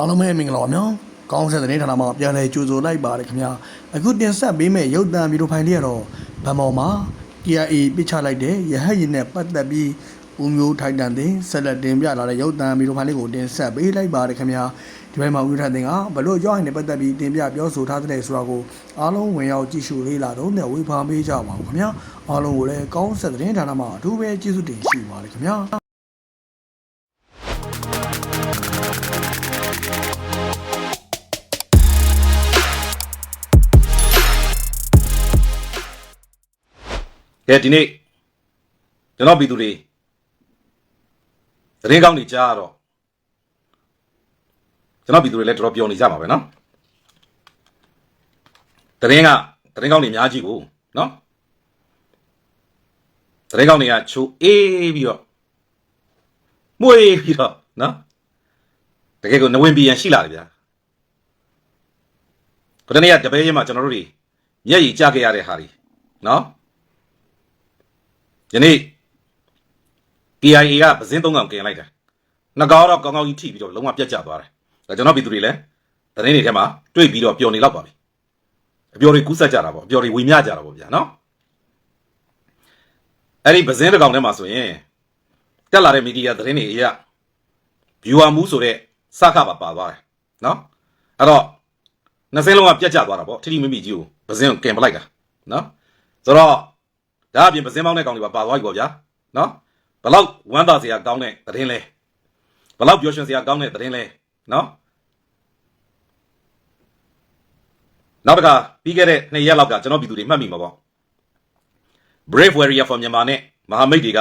အားလုံးပဲမင်္ဂလာပါနော်ကောင်းဆက်တဲ့ဌာနမှာပြန်လည်ကြိုဆိုလိုက်ပါတယ်ခင်ဗျာအခုတင်ဆက်ပေးမယ့်ရုပ်သံဗီဒီယိုဖိုင်လေးကတော့ဗန်မော်မှာ KIA ပြစ်ချလိုက်တဲ့ရဟတ်ရင်နဲ့ပတ်သက်ပြီးဦးမျိုးထိုက်တန်တင်ဆက်လက်တင်ပြလာတဲ့ရုပ်သံဗီဒီယိုဖိုင်လေးကိုတင်ဆက်ပေးလိုက်ပါတယ်ခင်ဗျာဒီဘက်မှာဦးထက်တင်ကဘလို့ကြောက်ရင်နဲ့ပတ်သက်ပြီးတင်ပြပြောဆိုထားတဲ့ဆိုတာကိုအားလုံးဝင်ရောက်ကြည့်ရှုလေးလာတော့နဲ့ဝေဖန်ပေးကြပါဦးခင်ဗျာအားလုံးကိုလည်းကောင်းဆက်တဲ့ဌာနမှာအထူးပဲကျေးဇူးတင်ရှိပါတယ်ခင်ဗျာ ကဲဒီနေ့ကျွန်တော်ပြည်သူတွေသတင်းကောင်းတွေကြားရတော့ကျွန်တော်ပြည်သူတွေလည်းတော်တော်ပျော်နေကြပါပဲနော်သတင်းကသတင်းကောင်းတွေအများကြီးကိုနော်သတင်းကောင်းတွေကချိုးအေးပြီးတော့မွေးပြီးတော့နော်တကယ်ကိုနဝင်ပြည်ရန်ရှိလာတယ်ဗျာခုတနေ့ကတပည့်ချင်းမှာကျွန်တော်တို့တွေမျက်ရည်ကျခဲ့ရတဲ့ဟာတွေနော် ယနေ့ KIA ကပဇင်းသုံးကောင်กินလိုက်တာနှကောင်းတော့ကောင်းကောင်းကြီးထိပြီးတော့လုံးဝပြတ်ကျသွားတယ်ဒါကျွန်တော်ပြည်သူတွေလည်းသတင်းတွေထဲမှာတွေ့ပြီးတော့ပျော်နေတော့ပါပြီအပျော်တွေကူးဆက်ကြတာပေါ့အပျော်တွေဝေမျှကြတာပေါ့ဗျာနော်အဲ့ဒီပဇင်းတစ်ကောင်ထဲမှာဆိုရင်တက်လာတဲ့မီဒီယာသတင်းတွေအရ viewer မှုဆိုတဲ့စကားပါပါသွားတယ်နော်အဲ့တော့နှစ်စင်းလုံးကပြတ်ကျသွားတာပေါ့ထိထိမိမိကြီးကိုပဇင်းကိုကင်ပလိုက်တာနော်ဆိုတော့ ဒါအပြင်ပစင်းပေါင်းတဲ့ကောင်တွေပါပါသွားပြီပေါ့ဗျာနော်ဘလောက်ဝမ်းသာစရာကောင်းတဲ့သတင်းလဲဘလောက်ပျော်ရွှင်စရာကောင်းတဲ့သတင်းလဲနော်နောက်တစ်ခါပြီးခဲ့တဲ့နှစ်ရက်လောက်ကကျွန်တော်ပြည်သူတွေမှတ်မိမှာပေါ့ Brave Warrior for မြန်မာနဲ့မဟာမိတ်တွေက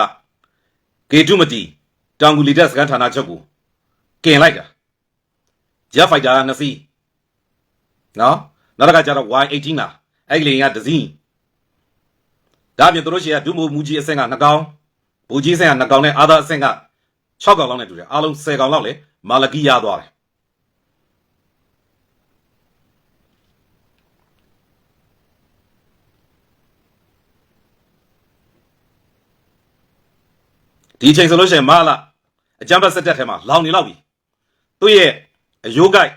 ကေတုမတီတောင်ကူလီတက်စကန်ဌာနချုပ်ကိုကင်လိုက်တာ Jet Fighter ကနှစ်စီးနော်နောက်တစ်ခါကျတော့ Y18 လာအဲ့ဒီလေကတစ်စီး ဒါအပြင်သူတို့ရှိရဒုမိုမူကြီးအဆင့်က2ကောင်ဘူကြီးအဆင့်က2ကောင်နဲ့အာသာအဆင့်က6ကောင်လောက်နဲ့တူတယ်အားလုံး10ကောင်လောက်လေမာလကီရသွားတယ်ဒီအချိန်ဆိုလို့ရှိရင်မလာအကြမ်းဖက်စစ်တပ်ထဲမှာလောင်နေလောက်ပြီသူ့ရဲ့အယိုးကိုက်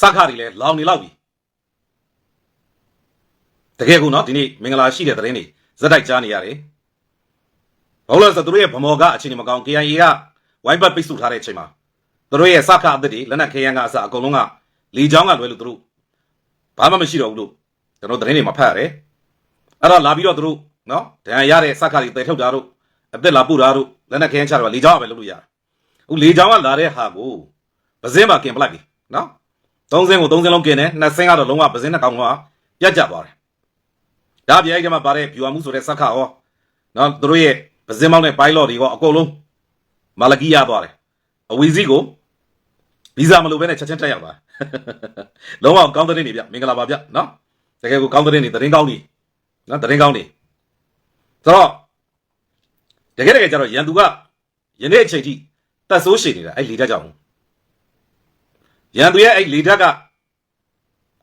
စခါတွေလည်းလောင်နေလောက်ပြီ တကယ်ကူနော်ဒီနေ့မင်္ဂလာရှိတဲ့သတင်းတွေဇက်တိုက်ကြားနေရတယ်။ဘာလို့လဲဆိုတော့သူတို့ရဲ့ဗမော်ကအချိန်မကောင်း KIA ကဝိုင်းပတ်ပိတ်ဆို့ထားတဲ့အချိန်မှာသူတို့ရဲ့စခအသစ်တွေလက်နက်ခဲယမ်းကအစအကုန်လုံးကလီချောင်းကလွဲလို့သူတို့ဘာမှမရှိတော့ဘူးလို့ကျွန်တော်သတင်းတွေမှာဖတ်ရတယ်။အဲ့တော့လာပြီးတော့သူတို့နော်ဒဏ်ရာရတဲ့စခတွေတည်ထုတ်တာတို့အသက်လာပို့တာတို့လက်နက်ခဲယမ်းချတော့လီချောင်းကပဲလုပ်လို့ရတယ်။အခုလီချောင်းကလာတဲ့ဟာကိုပစင်းမှာกินပလိုက်ပြီနော်။သုံးစင်းကိုသုံးစင်းလုံးกินတယ်နှစ်စင်းကတော့လုံးဝပစင်းနဲ့ကောင်ကပြတ်ကျသွားတယ် ဒါပြိုင်ကမှာပါတဲ့ viewer မှုဆိုတဲ့စက်ခါရောနော်သူတို့ရဲ့ပဇင်းမောင်းတဲ့ pilot တွေရောအကုန်လုံးမာလကီရသွားတယ်အဝီစီကိုဗီဇာမလိုဘဲနဲ့ချက်ချင်းတက်ရောက်သွားလုံးဝကောင်းတဲ့နေဗျမင်္ဂလာပါဗျနော်တကယ်ကိုကောင်းတဲ့နေသတင်းကောင်းနေနော်သတင်းကောင်းနေဆိုတော့တကယ်တကယ်ကျတော့ရန်သူကယနေ့အချိန်ထိတက်ဆိုးရှိနေတာအဲ့လေတက်ကြောင့်ရန်သူရဲ့အဲ့လေတက်က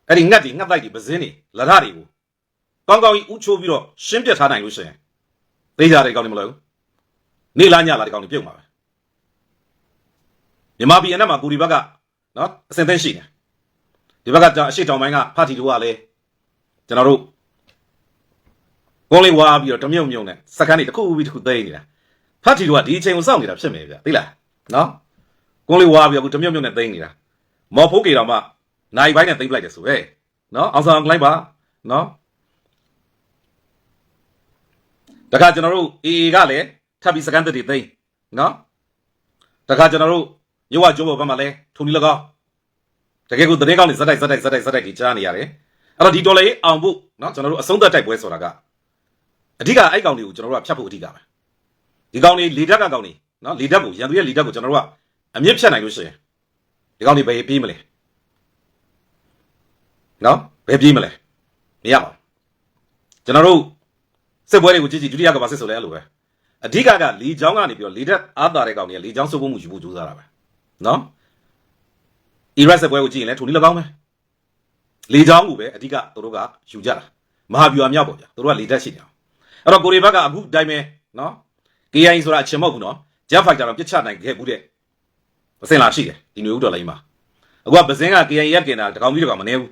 အဲ့ဒီငတ်တွေငတ်တိုက်တွေပဇင်းတွေလထတွေကို ကောင်းကောင်းကြီးဥချိုးပြီးတော့ရှင်းပြထားနိုင်လို့ရှိရင်သိကြတဲ့ကောင်းနေမလို့နေလားညလားဒီကောင်းနေပြုတ်မှာပဲမြန်မာပြည်အနက်မှာကိုဒီဘက်ကနော်အစင်သိရှိနေဒီဘက်ကကြာအရှိတောင်ပိုင်းကဖာတီတို့ကလည်းကျွန်တော်တို့ကုန်းလေးဝါပြီးတော့တမြုံမြုံနဲ့စကန်းတွေတစ်ခုပြီးတစ်ခုသိနေတာဖာတီတို့ကဒီအချိန်ကိုစောင့်နေတာဖြစ်မယ်ဗျသိလားနော်ကုန်းလေးဝါပြီးတော့အခုတမြုံမြုံနဲ့သိနေတာမော်ဖိုးကေတော်မှနိုင်ပိုင်းနဲ့သိမ့်ပလိုက်တယ်ဆိုပဲနော်အောင်ဆောင်လိုက်ပါနော် တခါကျွန်တော်တို့ AA ကလည်းထပ်ပြီးစကန်တက်တွေသိမ်းနော်တခါကျွန်တော်တို့ရုပ်ဝကျိုးဘောဘက်မှာလည်းထုံဒီလကောက်တကယ်ကိုသတင်းကောင်းတွေဇက်တိုက်ဇက်တိုက်ဇက်တိုက်ဇက်တိုက်ကြီးကြားနေရတယ်အဲ့တော့ဒီဒေါ်လာရေးအောင်ဖို့နော်ကျွန်တော်တို့အဆုံးသက်တိုက်ပွဲဆိုတာကအဓိကအဲ့ကောင်တွေကိုကျွန်တော်တို့ကဖြတ်ဖို့အဓိကပဲဒီကောင်တွေလေဓာတ်ကကောင်တွေနော်လေဓာတ်ကိုရန်သူရဲ့လေဓာတ်ကိုကျွန်တော်တို့ကအမြင့်ဖြတ်နိုင်လို့ရှိရင်ဒီကောင်တွေဘယ်ပြေးမလဲနော်ဘယ်ပြေးမလဲမရပါဘူးကျွန်တော်တို့ စစ်ပွဲတွေကိုကြည့်ကြည့်ဒုတိယကမ္ဘာစစ်ဆိုလဲအဲ့လိုပဲအဓိကကလီချောင်းကနေပြီးတော့လီတက်အားတာတဲ့ကောင်တွေကလီချောင်းစုပ်ဖို့မှုယူဖို့ကြိုးစားတာပဲနော်အီရတ်စစ်ပွဲကိုကြည့်ရင်လည်းထိုနည်း၎င်းပဲလီချောင်းကိုပဲအဓိကသူတို့ကယူကြတာမဟာဗျူဟာမြောက်ပေါ့ဗျာသူတို့ကလီတက်ရှိတယ်အဲ့တော့ကိုရီဘက်ကအခုတိုင်းပဲနော် KI ဆိုတာအချင်မဟုတ်ဘူးနော် Jet Fighter တော့ပြစ်ချနိုင်ခဲ့ဘူးတဲ့ပစင်လာရှိတယ်ဒီမျိုးဥတော်လိုင်းမှာအခုကပစင်က KIA ရကင်တာတကောင်ပြီးတကောင်မနေဘူး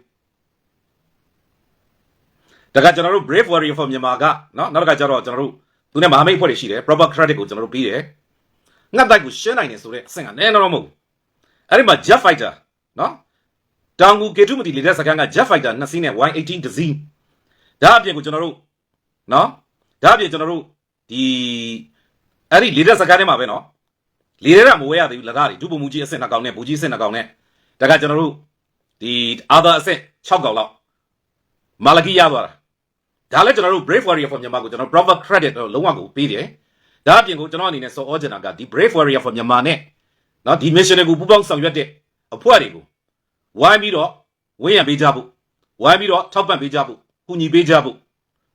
တကကျွန်တော်တို့ Brave Warrior for မြန်မာကနော်နောက်တစ်ခါကျတော့ကျွန်တော်တို့သူနဲ့မဟာမိတ်ဖွဲ့တွေရှိတယ် proper credit ကိုကျွန်တော်တို့ပြီးတယ်ငတ်တိုက်ကိုရှင်းနိုင်တယ်ဆိုတော့အဆင့်ကနည်းနည်းတော့မဟုတ်ဘူးအဲ့ဒီမှာ Jet Fighter နော်တောင်ကူကေထုမတီလေတဲ့စကန်က Jet Fighter နှစ်စီးနဲ့ Y18 တစ်စီးဒါအပြင်ကိုကျွန်တော်တို့နော်ဒါအပြင်ကျွန်တော်တို့ဒီအဲ့ဒီလေတဲ့စကန်ထဲမှာပဲနော်လေရဲကမဝဲရသေးဘူးလက်ကားတွေဒုပုံမူကြီးအဆင့်နှစ်ကောင်နဲ့ဘူကြီးအဆင့်နှစ်ကောင်နဲ့ဒါကကျွန်တော်တို့ဒီအာသာအဆင့်6ကောင်လောက်မာလကီရသွားတာ ဒါလည်းကျွန်တော်တို့ Brave Warrior for Myanmar ကိုကျွန်တော် proper credit တော့လုံးဝကိုပေးတယ်ဒါအပြင်ကိုကျွန်တော်အနေနဲ့ဆော်ဩချင်တာကဒီ Brave Warrior for Myanmar နဲ့နော်ဒီ mission တွေကိုပူးပေါင်းဆောင်ရွက်တဲ့အဖွဲ့တွေကိုဝိုင်းပြီးတော့ဝန်းရံပေးကြဖို့ဝိုင်းပြီးတော့ထောက်ပံ့ပေးကြဖို့ကူညီပေးကြဖို့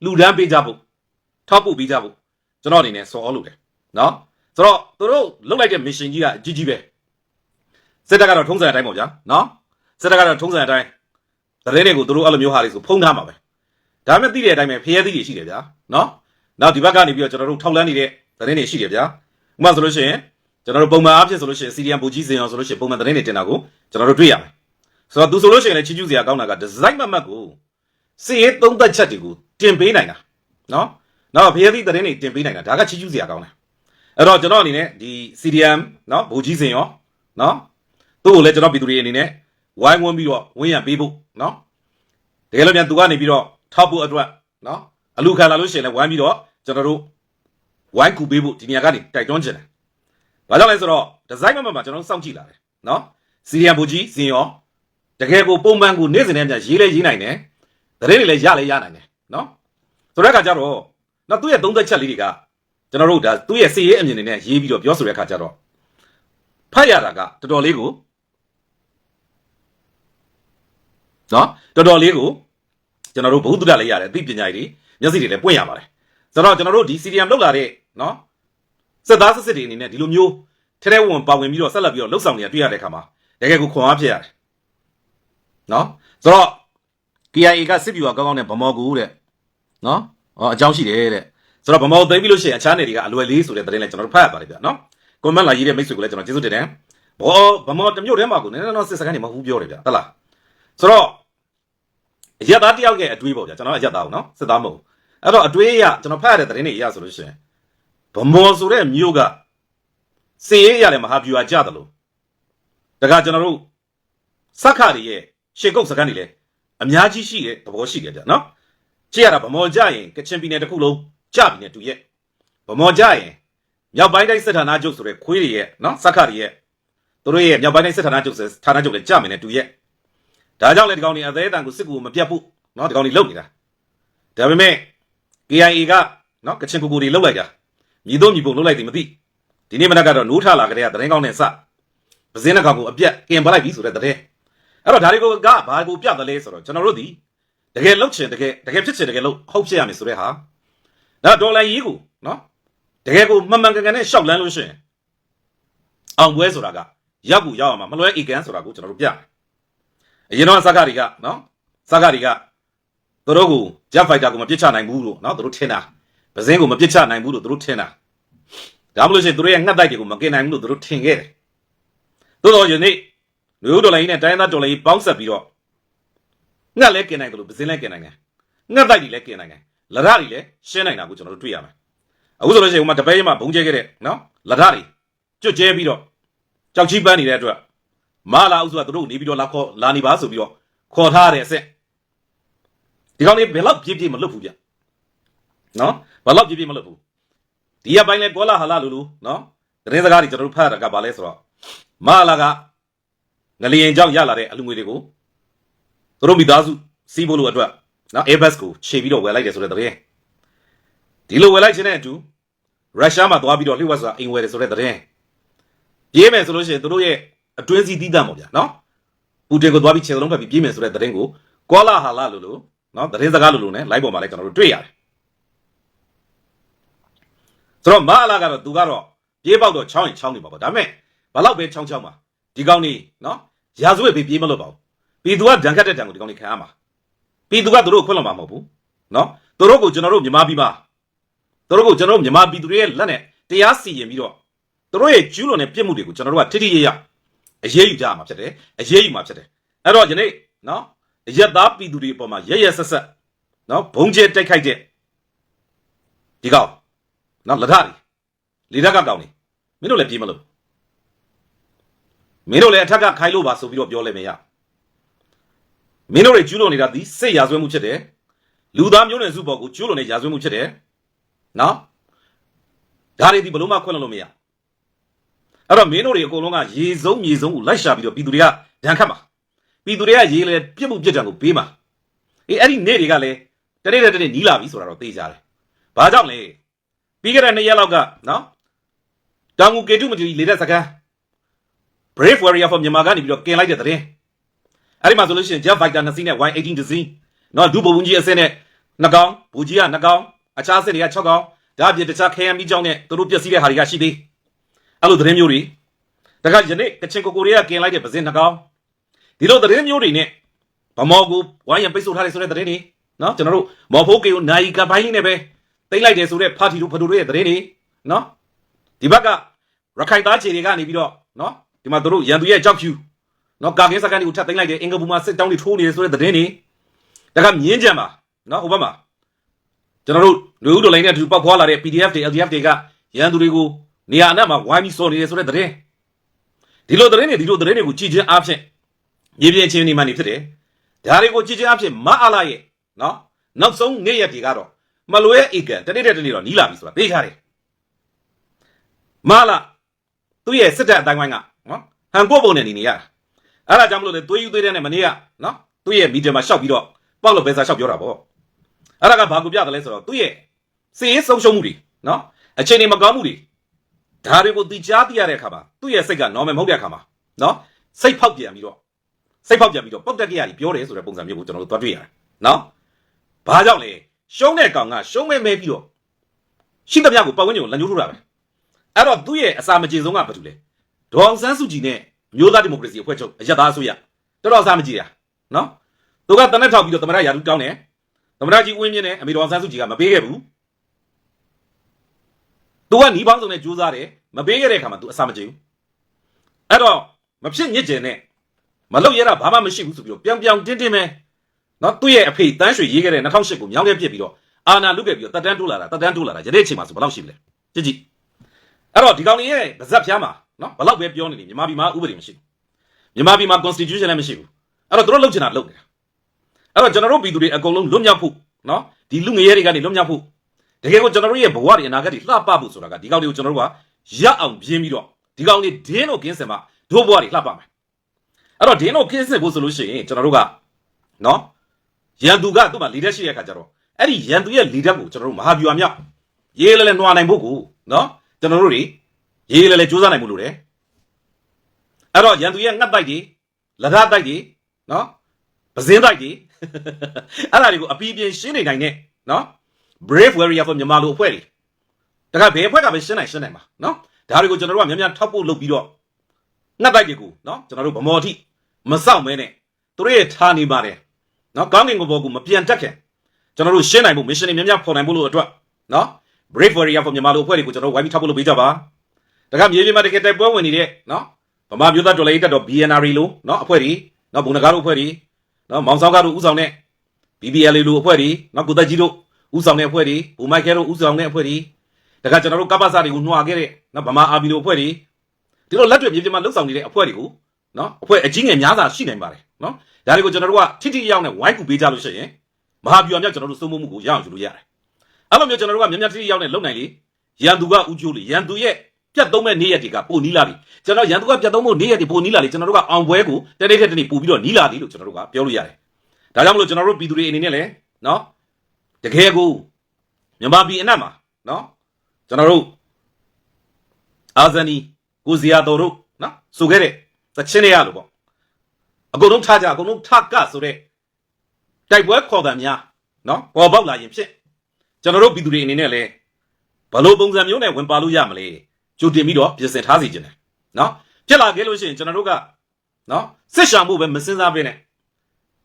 လူဒန်းပေးကြဖို့ထောက်ပို့ပေးကြဖို့ကျွန်တော်အနေနဲ့ဆော်ဩလို့တယ်နော်ဆိုတော့သူတို့လုတ်လိုက်တဲ့ mission ကြီးကအကြီးကြီးပဲစစ်တပ်ကတော့ထုံးစံအတိုင်းပေါ့ဗျာနော်စစ်တပ်ကတော့ထုံးစံအတိုင်းသတင်းတွေကိုသူတို့အဲ့လိုမျိုးဟာတွေဆိုဖုံးထားမှာပဲ ဒါပေမဲ့သိတဲ့အတိုင်းပဲဖျဲသီးတွေရှိတယ်ဗျာနော်နောက်ဒီဘက်ကနေပြီးတော့ကျွန်တော်တို့ထောက်လန်းနေတဲ့သတင်းတွေရှိတယ်ဗျာဥပမာဆိုလို့ရှိရင်ကျွန်တော်တို့ပုံမှန်အားဖြင့်ဆိုလို့ရှိရင် CDM ဘူကြီးစင်အောင်ဆိုလို့ရှိရင်ပုံမှန်သတင်းတွေတင်တာကိုကျွန်တော်တို့တွေ့ရမယ်ဆိုတော့သူဆိုလို့ရှိရင်လည်းချီးကျူးစရာကောင်းတာကဒီဇိုင်းမတ်မတ်ကိုစီရေးသုံးသက်ချက်တွေကိုတင်ပေးနိုင်တာနော်နောက်ဖျဲသီးသတင်းတွေတင်ပေးနိုင်တာဒါကချီးကျူးစရာကောင်းတယ် အဲ့တော့ကျွန်တော်အနေနဲ့ဒီ CDM เนาะဘူကြီးစင်ရောเนาะသူ့ကိုလည်းကျွန်တော်ပြည်သူတွေအနေနဲ့ဝိုင်းဝန်းပြီးတော့ဝင်းရံပေးဖို့เนาะတကယ်လို့ပြန်သူကနေပြီးတော့ ထောက်ဖို့အတွက်နော်အလူခံလာလို့ရှိရင်လည်းဝိုင်းပြီးတော့ကျွန်တော်တို့ဝိုင်းကူပေးဖို့ဒီနေရာကနေတိုက်တွန်းချင်တယ်။ဘာကြောင့်လဲဆိုတော့ဒီဇိုင်းမမမှာကျွန်တော်စောင့်ကြည့်လာတယ်နော်စီရီယံဘူကြီးဇင်ရောတကယ်ကိုပုံမှန်ကိုနေ့စဉ်နဲ့ပြန်ရေးလဲရေးနိုင်တယ်သတင်းတွေလည်းရလဲရနိုင်တယ်နော်ဆိုတဲ့အခါကျတော့နော်သူ့ရဲ့သုံးသက်ချက်လေးတွေကကျွန်တော်တို့ဒါသူ့ရဲ့စီရေးအမြင်တွေနဲ့ရေးပြီးတော့ပြောဆိုတဲ့အခါကျတော့ဖတ်ရတာကတော်တော်လေးကိုနော်တော်တော်လေးကို ကျွန်တော်တို့ဘုသူတ္တလည်းရတယ်အသိပညာတွေမျက်စိတွေလည်းပွင့်ရပါတယ်ဆိုတော့ကျွန်တော်တို့ဒီ CDM လောက်လာတဲ့နော်စက်သားစစ်စစ်တွေအနေနဲ့ဒီလိုမျိုးထဲထဲဝင်ပါဝင်ပြီးတော့ဆက်လက်ပြီးတော့လှုပ်ဆောင်နေရတွေ့ရတဲ့အခါမှာတကယ်ကိုခွန်အားဖြစ်ရတယ်နော်ဆိုတော့ KIA ကစစ်ဗျူဟာကောင်းကောင်းနဲ့ဗမော်ကူတဲ့နော်ဟောအကြောင်းရှိတယ်တဲ့ဆိုတော့ဗမောသိမ်းပြီးလို့ရှိရင်အခြားနယ်တွေကအလွယ်လေးဆိုတဲ့သတင်းလည်းကျွန်တော်တို့ဖတ်ရပါတယ်ဗျနော်ကွန်မန့်လာရေးတဲ့မိတ်ဆွေကိုလည်းကျွန်တော်ကျေးဇူးတင်တယ်ဘောဗမောတစ်မျိုးတည်းမှာကိုနည်းနည်းတော့စစ်စကန်နေမဟုတ်ဘူးပြောတယ်ဗျဟုတ်လားဆိုတော့ အရက်သားတယောက်ရဲ့အတွေးပေါ့ဗျကျွန်တော်အရက်သားကိုနော်စစ်သားမဟုတ်ဘူးအဲ့တော့အတွေးရကျွန်တော်ဖတ်ရတဲ့သတင်းတွေအရဆိုလို့ရှိရင်ဗမောဆိုတဲ့မြို့ကစေရေးရတဲ့မဟာဗျူဟာကြတယ်လို့တခါကျွန်တော်တို့စက္ခတွေရဲ့ရှေကုတ်စကန်တွေလည်းအများကြီးရှိတဲ့သဘောရှိတယ်ဗျနော်ကြည့်ရတာဗမောကြရင်ကချင်ပြည်နယ်တစ်ခုလုံးကြပြီနဲ့တူရဲ့ဗမော်ကြရင်မြောက်ပိုင်းတိုင်းစစ်ဌာနချုပ်ဆိုတဲ့ခွေးတွေရဲ့နော်စက္ခတွေရဲ့သူတို့ရဲ့မြောက်ပိုင်းတိုင်းစစ်ဌာနချုပ်ဆိုဌာနချုပ်လည်းကြပြီနဲ့တူရဲ့ ဒါကြောင့်လေဒီကောင်တွေအသေးအတန်ကိုစစ်ကူမပြတ်ဘူးနော်ဒီကောင်တွေလုံနေတာဒါပေမဲ့ KIA ကနော်ကချင်ကူကူတွေလုံလိုက်တာမြည်တော့မြည်ပုံလုံလိုက်တယ်မသိဒီနေ့မနက်ကတော့နိုးထလာကြတဲ့သတင်းကောင်းနဲ့စပစင်းတစ်ကောင်ကိုအပြက်ကင်ပလိုက်ပြီဆိုတဲ့သတင်းအဲ့တော့ဒါတွေကိုကဘာကိုပြတယ်လဲဆိုတော့ကျွန်တော်တို့ဒီတကယ်လုံချင်တကယ်တကယ်ဖြစ်ချင်တကယ်လုံဟုတ်ဖြစ်ရမယ်ဆိုတဲ့ဟာဒါဒေါ်လာရေးကိုနော်တကယ်ကိုမှန်မှန်ကန်ကန်နဲ့ရှောက်လန်းလို့ရှိရင်အောင်ပွဲဆိုတာကရောက်ကူရောက်အောင်မလွဲဧကန်ဆိုတာကိုကျွန်တော်တို့ပြတယ် အရင်တော့စကားတွေကနော်စကားတွေကသူတို့ကိုဂျက်ဖိုက်တာကိုမပစ်ချနိုင်ဘူးလို့နော်သူတို့ထင်တာပဇင်းကိုမပစ်ချနိုင်ဘူးလို့သူတို့ထင်တာဒါမှမဟုတ်ရှင်သူတို့ရဲ့ငှက်တိုက်တွေကိုမကင်နိုင်ဘူးလို့သူတို့ထင်ခဲ့တယ်သို့တော်ယနေ့လူဦးဒေါ်လာကြီးနဲ့တိုင်းသားဒေါ်လာကြီးပေါင်းဆက်ပြီးတော့ငှက်လဲကင်နိုင်တယ်လို့ပဇင်းလဲကင်နိုင်တယ်ငှက်တိုက်တွေလဲကင်နိုင်တယ်လရတွေလည်းရှင်းနိုင်တာကိုကျွန်တော်တို့တွေ့ရမယ်အခုဆိုလို့ရှိရင်ဟိုမှာတပဲးမှာဘုံကျဲခဲ့တဲ့နော်လရတွေကျွတ်ကျဲပြီးတော့ကြောက်ချီးပန်းနေတဲ့အတွက် မလာအောင်ဆိုတာသူတို့နေပြီးတော့လာခေါ်လာနေပါဆိုပြီးတော့ခေါ်ထားတဲ့အစ်စ်ဒီကောင်လေးဘယ်လောက်ပြည့်ပြည့်မလွတ်ဘူးဗျနော်ဘယ်လောက်ပြည့်ပြည့်မလွတ်ဘူးဒီရပိုင်းလဲကောလာဟာလာလူလူနော်သတင်းစကားတွေကျွန်တော်တို့ဖတ်ရတာကဘာလဲဆိုတော့မလာကငလျင်ကြောင့်ရလာတဲ့အလူငွေတွေကိုသူတို့မိသားစုစီးဖို့လို့အတွက်နော် Airbus ကိုခြေပြီးတော့ဝယ်လိုက်တယ်ဆိုတဲ့သတင်းဒီလိုဝယ်လိုက်ခြင်းနဲ့အတူရုရှားမှာသွားပြီးတော့လှိဝက်ဆိုတာအိမ်ဝယ်တယ်ဆိုတဲ့သတင်းပြေးမယ်ဆိုလို့ရှိရင်သူတို့ရဲ့ အတွဲစီတီးတန့်ပေါ့ဗျာနော်ပူတင်ကိုသွားပြီးခြေစလုံးဖက်ပြီးပြေးမယ်ဆိုတဲ့သတင်းကိုကောလာဟာလာလို့လို့နော်သတင်းစကားလို့လို့ ਨੇ လိုက်ပေါ်မှာလဲကျွန်တော်တို့တွေ့ရတယ်ဆိုတော့မအလာကတော့သူကတော့ပြေးပေါက်တော့ချောင်းရင်ချောင်းနေပါပေါ့ဒါပေမဲ့ဘလောက်ပဲချောင်းချောင်းပါဒီကောင်နေနော်ရာဇဝတ်ပဲပြေးမလို့ပါဘူးပြည်သူကဒဏ်ခတ်တဲ့တံကိုဒီကောင်နေခံရမှာပြည်သူကသူတို့ခွင့်လွှတ်မှာမဟုတ်ဘူးနော်သူတို့ကိုကျွန်တော်တို့မြန်မာပြည်မှာသူတို့ကိုကျွန်တော်တို့မြန်မာပြည်သူတွေရဲ့လက်နဲ့တရားစီရင်ပြီးတော့သူတို့ရဲ့ကျူးလွန်တဲ့ပြစ်မှုတွေကိုကျွန်တော်တို့ကထိထိရရ အရေးယူကြရမှာဖြစ်တယ်အရေးယူမှာဖြစ်တယ်အဲ့တော့ယနေ့နော်အရက်သားပြည်သူတွေအပေါ်မှာရရဆက်ဆက်နော်ဘုံကျဲတိုက်ခိုက်တဲ့ဒီကောင်နော်လက်ထတွေလေဓာတ်ကကောင်းနေမင်းတို့လည်းပြေးမလို့မင်းတို့လည်းအထက်ကခိုင်းလို့ပါဆိုပြီးတော့ပြောလဲမရမင်းတို့တွေကျူးလွန်နေတာဒီစိတ်ရာဇဝဲမှုဖြစ်တယ်လူသားမျိုးနွယ်စုပေါ်ကိုကျူးလွန်နေရာဇဝဲမှုဖြစ်တယ်နော်ဒါတွေဒီဘလို့မှခွင့်လွှတ်လို့မရ အဲ့တော့မင်းတို့တွေအကုန်လုံးကရေစုံမြေစုံကိုလိုက်ရှာပြီးတော့ပြည်သူတွေကဒဏ်ခတ်မှာပြည်သူတွေကရေလေပြစ်မှုပြစ်ဒဏ်ကိုပေးမှာအေးအဲ့ဒီနေ့တွေကလည်းတနေ့တစ်နေ့နီးလာပြီဆိုတာတော့သိကြတယ်။ဘာကြောင့်လဲပြီးခဲ့တဲ့နှစ်ရက်လောက်ကနော်တောင်ငူကေတုမတူကြီးလေတဲ့စကား Brave Warrior for မြန်မာကနေပြီးတော့ကင်လိုက်တဲ့တဲ့အဲ့ဒီမှာဆိုလို့ရှိရင် Jet Fighter 2စီးနဲ့ Y18 2စီးနော်ဒုဘုံကြီးအစင်းနဲ့နှစ်ကောင်ဘူကြီးကနှစ်ကောင်အခြားစစ်တွေက6ကောင်ဒါအပြင်တခြား KM ကြီးကြောင်းနဲ့သူတို့ပြည့်စည်တဲ့ဟာတွေကရှိသေး အဲ့လိုသတင်းမျိုးတွေတခါယနေ့ကချင်ကိုကိုရီးယားกินလိုက်တဲ့ပစင်နှကောင်ဒီလိုသတင်းမျိုးတွေနဲ့ဗမော်ကိုဝိုင်းရန်ပိတ်ဆို့ထားတယ်ဆိုတဲ့သတင်းတွေနော်ကျွန်တော်တို့မော်ဖိုးကေကိုနိုင်ကပိုင်းလေးနဲ့ပဲတိတ်လိုက်တယ်ဆိုတဲ့ဖာတီတို့ဖဒိုတို့ရဲ့သတင်းတွေနော်ဒီဘက်ကရခိုင်သားခြေတွေကနေပြီးတော့နော်ဒီမှာတို့ရန်သူရဲ့ကြောက်ဖြူနော်ကာကင်းစကန်တွေကိုထပ်သိမ်းလိုက်တယ်အင်္ဂပူမှာစစ်တောင်းတွေထိုးနေတယ်ဆိုတဲ့သတင်းတွေတခါမြင်းကြံပါနော်ဟိုဘက်မှာကျွန်တော်တို့လူဦးတော်လိုင်းနဲ့အတူပောက်ဖွာလာတဲ့ PDF တွေ LDF တွေကရန်သူတွေကို နေရာအနှံ့မှာဝိုင်းပြီးစော်နေတယ်ဆိုတဲ့သတင်းဒီလိုသတင်းတွေဒီလိုသတင်းတွေကိုကြည်ချင်းအားဖြင့်မြေပြင်ချင်းနေမှနေဖြစ်တယ်။ဒါတွေကိုကြည်ချင်းအားဖြင့်မအားလာရဲ့နော်နောက်ဆုံးနေ့ရက်တွေကတော့မလွဲဧကန်တနေ့တဲ့တနေ့တော့နီးလာပြီဆိုတာသိထားတယ်။မအားလာသူ့ရဲ့စစ်တပ်အတိုင်းဝိုင်းကနော်ဟန်ကိုပုံနဲ့နေနေရတာ။အဲ့ဒါကြောင့်မလို့လေသွေးယူသွေးတဲ့နဲ့မနေ့ကနော်သူ့ရဲ့မီဒီယာမှာရှောက်ပြီးတော့ပေါက်လို့ပဲစားရှောက်ပြောတာပေါ့။အဲ့ဒါကဘာကိုပြတယ်လဲဆိုတော့သူ့ရဲ့စီးရေးဆုံးရှုံးမှုတွေနော်အခြေအနေမကောင်းမှုတွေ ဒါတွေကိုသိကြားသိရတဲ့အခါမှာသူ့ရဲ့စိတ်က normal မဟုတ်တဲ့အခါမှာနော်စိတ်ဖောက်ပြန်ပြီးတော့စိတ်ဖောက်ပြန်ပြီးတော့ပုတ်တက်ကြရည်ပြောတယ်ဆိုတဲ့ပုံစံမျိုးကိုကျွန်တော်တို့သွားတွေ့ရတယ်နော်ဘာကြောင့်လဲရှုံးတဲ့ကောင်ကရှုံးမဲမဲပြီးတော့ရှင်းသမျှကိုပတ်ဝန်းကျင်ကိုလန်ညှိုးထိုးတာပဲအဲ့တော့သူ့ရဲ့အစာမကြေဆုံးကဘာတူလဲဒေါအောင်ဆန်းစုကြည်နဲ့မျိုးသားဒီမိုကရေစီအဖွဲ့ချုပ်အရက်သားအစိုးရတော်တော်အစာမကြေတာနော်သူကတနက်ထောက်ပြီးတော့သမရရာထူးတောင်းတယ်သမရကြီးဦးဝင်းမြင့်နဲ့အမေဒေါအောင်ဆန်းစုကြည်ကမပေးခဲ့ဘူး तू ကနီးပေါင်းစုံနဲ့ကြိုးစားတယ်မပေးခဲ့တဲ့အခါမှာ तू အစာမကြေဘူးအဲ့တော့မဖြစ်ညစ်ကျင်နဲ့မလုပ်ရတာဘာမှမရှိဘူးဆိုပြီးတော့ပြောင်ပြောင်တင်းတင်းပဲနော်သူ့ရဲ့အဖေတန်းရွှေရေးခဲ့တဲ့2008ကိုမြောင်းထဲပြစ်ပြီးတော့အာနာလုခဲ့ပြီးတော့တက်တန်းတိုးလာတာတက်တန်းတိုးလာတာယနေ့အချိန်မှာဆိုဘယ်လောက်ရှိမလဲကြည့်ကြည့်အဲ့တော့ဒီကောင်လေးရဲ့ဗဇက်ဖျားမှာနော်ဘယ်လောက်ပဲပြောနေနေမြန်မာပြည်မှာဥပဒေမရှိဘူးမြန်မာပြည်မှာ constitution လည်းမရှိဘူးအဲ့တော့သူတို့လုပ်ချင်တာလုပ်နေတာအဲ့တော့ကျွန်တော်တို့ပြည်သူတွေအကုန်လုံးလွတ်မြောက်ဖို့နော်ဒီလူငယ်တွေကနေလွတ်မြောက်ဖို့ တကယ်ကိုကျွန်တော်တို့ရဲ့ဘဝတွေအနာဂတ်တွေလှပဖို့ဆိုတာကဒီကောင်တွေကိုကျွန်တော်တို့ကရအောင်ပြင်းပြီးတော့ဒီကောင်တွေဒင်းတို့ကင်းစင်မှာတို့ဘဝတွေလှပမယ်အဲ့တော့ဒင်းတို့ကင်းစင်ဖို့ဆိုလို့ရှိရင်ကျွန်တော်တို့ကနော်ရန်သူကသူ့မှာလီဒက်ရှိတဲ့အခါကျတော့အဲ့ဒီရန်သူရဲ့လီဒက်ကိုကျွန်တော်တို့မဟာဗျူဟာမြောက်ရေးလဲလဲနှွာနိုင်ဖို့ကိုနော်ကျွန်တော်တို့တွေရေးလဲလဲစူးစမ်းနိုင်ဖို့လိုတယ်အဲ့တော့ရန်သူရဲ့ငတ်တိုက်တွေလက်ထားတိုက်တွေနော်ပဇင်းတိုက်တွေအဲ့ဒါတွေကိုအပီးပြင်းရှင်းနေနိုင်တဲ့နော် brave warrior for မြန်မာလိုအဖွဲ့တွေတခါဘယ်အဖွဲ့ကပဲရှင်းနိုင်ရှင်းနိုင်ပါနော်ဒါတွေကိုကျွန်တော်တို့ကများများထောက်ဖို့လုပ်ပြီးတော့ငှက်တိုက်တွေကိုနော်ကျွန်တော်တို့ဗမော်တိမစောင့်မဲနဲ့သူတို့ရဲ့ဌာနေပါတယ်နော်ကောင်းကင်ကိုဘောကူမပြန်တက်ခင်ကျွန်တော်တို့ရှင်းနိုင်ဖို့ mission တွေများများဖော်နိုင်ဖို့လို့အတွက်နော် brave warrior for မြန်မာလိုအဖွဲ့တွေကိုကျွန်တော်တို့ဝိုင်းပြီးထောက်ဖို့လုပ်ပေးကြပါတခါမြေပြင်မှာတကယ်တိုက်ပွဲဝင်နေတဲ့နော်ဗမာမျိုးသားတော်လေးတက်တော့ BNR လို့နော်အဖွဲ့တွေနော်ဘုံနဂါတို့အဖွဲ့တွေနော်မောင်ဆောင်ကားတို့ဥဆောင်တဲ့ BBL လို့အဖွဲ့တွေနော်ကိုသက်ကြီးတို့ ဥဆောင်တဲ့အဖွဲ့တွေဘူမိုက်ခဲတို့ဥဆောင်တဲ့အဖွဲ့တွေတခါကျွန်တော်တို့ကပ္ပစာတွေကိုနှွာခဲ့တဲ့နော်ဗမာအာဘီလိုအဖွဲ့တွေဒီလိုလက်တွေ့မြေပြင်မှာလှုပ်ဆောင်နေတဲ့အဖွဲ့တွေကိုနော်အဖွဲ့အကြီးငယ်များစွာရှိနိုင်ပါတယ်နော်ဒါတွေကိုကျွန်တော်တို့ကထိထိရောက်နဲ့ဝိုင်းကူပေးကြလို့ရှိရင်မဟာဗျူဟာမြောက်ကျွန်တော်တို့စိုးမိုးမှုကိုရအောင်ယူလို့ရတယ်အဲ့လိုမျိုးကျွန်တော်တို့ကမြန်မြန်ထိထိရောက်နဲ့လုပ်နိုင်လေရန်သူကဥကျိုးလေရန်သူရဲ့ပြတ်သုံးမဲ့နေ့ရက်တွေကပိုနီးလာပြီကျွန်တော်ရန်သူကပြတ်သုံးဖို့နေ့ရက်တွေပိုနီးလာလေကျွန်တော်တို့ကအောင်ပွဲကိုတနေ့ထက်တနေ့ပို့ပြီးတော့နီးလာပြီလို့ကျွန်တော်တို့ကပြောလို့ရတယ်ဒါကြောင့်မလို့ကျွန်တော်တို့ပြည်သူတွေအနေနဲ့လည်းနော် တကယ်ကိုမြန်မာပြည်အနက်မှာနော်ကျွန်တော်တို့အာဇာနီကိုဇီယာတော်တို့နော်ဆိုခဲ့တဲ့သချင်းတွေရလို့ပေါ့အကုန်လုံးထားကြအကုန်လုံးထကဆိုတဲ့တိုက်ပွဲခေါ်တယ်များနော်ပေါ်ပေါက်လာရင်ဖြစ်ကျွန်တော်တို့ပြည်သူတွေအနေနဲ့လည်းဘလို့ပုံစံမျိုးနဲ့ဝင်ပါလို့ရမလဲကြိုတင်ပြီးတော့ပြင်ဆင်ထားစီခြင်းတယ်နော်ဖြစ်လာခဲ့လို့ရှိရင်ကျွန်တော်တို့ကနော်စစ်ရှောင်မှုပဲမစင်စားပေးနဲ့